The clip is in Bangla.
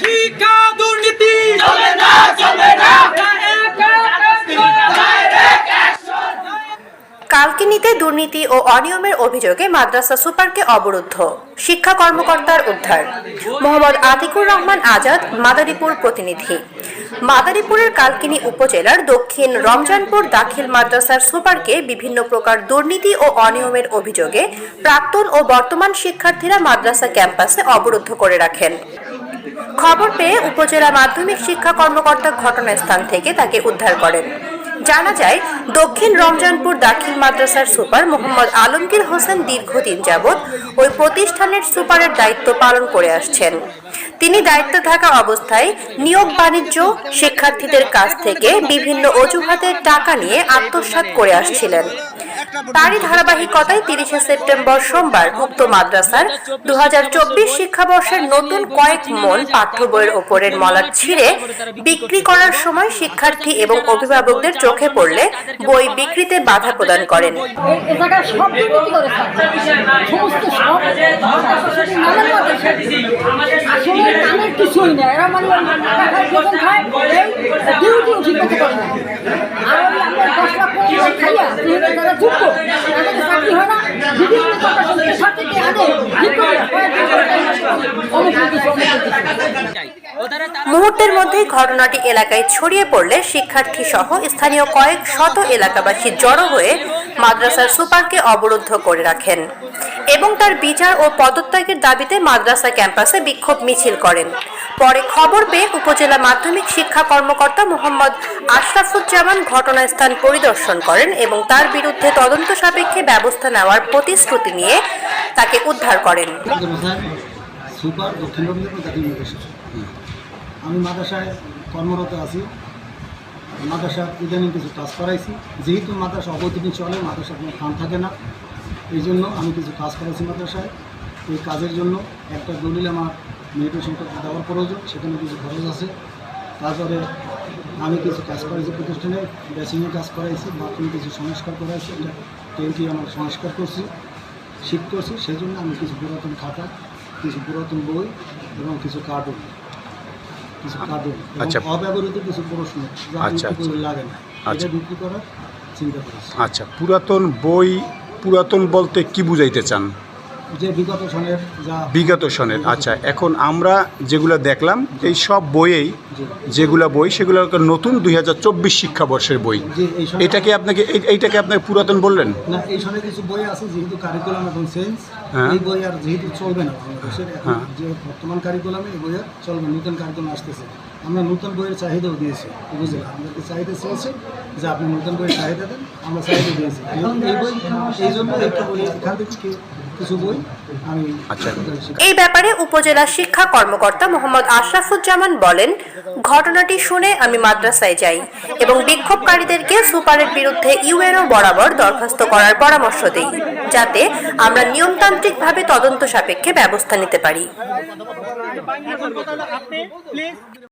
শিক্ষা দুর্নীতি। চলবে না চলবে না। কালকিনিতে দুর্নীতি ও অনিয়মের অভিযোগে মাদ্রাসা সুপারকে অবরুদ্ধ। শিক্ষা কর্মকর্তার উদ্ধার। মোহাম্মদ আতিকুর রহমান আজাদ মাদারীপুর প্রতিনিধি। মাদারীপুরের কালকিনি উপজেলার দক্ষিণ রমজানপুর দাখিল মাদ্রাসার সুপারকে বিভিন্ন প্রকার দুর্নীতি ও অনিয়মের অভিযোগে প্রাক্তন ও বর্তমান শিক্ষার্থীরা মাদ্রাসা ক্যাম্পাসে অবরুদ্ধ করে রাখেন। খবর পেয়ে উপজেলা মাধ্যমিক শিক্ষা কর্মকর্তা ঘটনাস্থান থেকে তাকে উদ্ধার করেন। জানা যায়, দক্ষিণ রমজানপুর দাখিল মাদ্রাসার সুপার মোহাম্মদ আলমগীর হোসেন দীর্ঘদিন যাবৎ ওই প্রতিষ্ঠানের সুপারের দায়িত্ব পালন করে আসছেন। তিনি দায়িত্বে থাকা অবস্থায় নিয়োগ বাণিজ্য, শিক্ষার্থীদের কাছ থেকে বিভিন্ন অজুহাতে টাকা নিয়ে আত্মসাৎ করে আসছিলেন। তারই ধারাবাহিকতায় তিরিশে সেপ্টেম্বর সোমবার উক্ত মাদ্রাসার দু হাজার চব্বিশ শিক্ষাবর্ষের নতুন কয়েক মন পাঠ্য বইয়ের ওপরের মলাট ছিঁড়ে বিক্রি করার সময় শিক্ষার্থী এবং অভিভাবকদের চোখে পড়লে বই বিক্রিতে বাধা প্রদান করেন কিছুই না এরা মানে মধ্যেই ঘটনাটি এলাকায় ছড়িয়ে পড়লে শিক্ষার্থী সহ স্থানীয় কয়েক শত এলাকাবাসী জড়ো হয়ে মাদ্রাসার সুপারকে অবরুদ্ধ করে রাখেন এবং তার বিচার ও পদত্যাগের দাবিতে মাদ্রাসা ক্যাম্পাসে বিক্ষোভ মিছিল করেন। পরে খবর পেয়ে উপজেলা মাধ্যমিক শিক্ষা কর্মকর্তা মোহাম্মদ আশরাফুজ্জামান ঘটনাস্থান পরিদর্শন করেন এবং তার বিরুদ্ধে তদন্ত সাপেক্ষে ব্যবস্থা নেওয়ার প্রতিশ্রুতি নিয়ে তাকে উদ্ধার করেন। আমি মাদ্রাসায় কর্মরত আছি। মাদ্রাসা ইদানিং কিছু কাজ করাইছি। যেহেতু মাদ্রাসা অবৈতনিক চলে মাদ্রাসা কোনো ফান্ড থাকে না। এই জন্য আমি কিছু কাজ করাইছি মাদ্রাসায়। এই কাজের জন্য একটা দলিল আমার মেডিটেশন দেওয়ার প্রয়োজন, সেখানে কিছু খরচ আছে। তারপরে আমি কিছু কাজ করাইছি প্রতিষ্ঠানে বেসিংয়ে কাজ করাইছি, বাথরুমে কিছু সংস্কার করাইছি, একটা আমার সংস্কার করছি, শিফট করছি। সেই জন্য আমি কিছু পুরাতন খাতা, কিছু পুরাতন বই এবং কিছু কার্টুন কিছু আচ্ছা। অব্যবহৃত কিছু প্রশ্ন আচ্ছা, লাগে না আচ্ছা। বিক্রি করার চিন্তা করেছি আচ্ছা পুরাতন বই পুরাতন বলতে কি বুঝাইতে চান যে বিগত সনের যা বিগত সনের আচ্ছা এখন আমরা যেগুলো দেখলাম এই সব বইয়েই যেগুলো বই সেগুলো নতুন দুই হাজার চব্বিশ শিক্ষাবর্ষের বই। এটাকে আপনাকে এই- এইটাকে আপনাকে পুরাতন বললেন? না এই সনের কিছু বই আছে যেহেতু কারিকুলাম এখন চেঞ্জ হ্যাঁ। এই বই আর যেহেতু চলবে না হ্যাঁ। যে বর্তমান কারিকুলামে এই বই আর চলবে নতুন কারিকুলাম আসতেছে। আমরা নতুন বইয়ের চাহিদাও দিয়েছি বুঝলেন? আমাদেরকে চাহিদা চেয়েছে যে আপনি নতুন বইয়ের চাহিদা দেন আমরা চাহিদা দিয়েছি। এই বই এই জন্য একটা বই এখান থেকে কিছু বই আমি আচ্ছা। এই ব্যাপারে উপজেলা শিক্ষা কর্মকর্তা মোহাম্মদ আশরাফুজ্জামান বলেন ঘটনাটি শুনে আমি মাদ্রাসায় যাই এবং বিক্ষোভকারীদেরকে সুপারের বিরুদ্ধে ইউএনও বরাবর দরখাস্ত করার পরামর্শ দিই যাতে আমরা নিয়মতান্ত্রিকভাবে তদন্ত সাপেক্ষে ব্যবস্থা নিতে পারি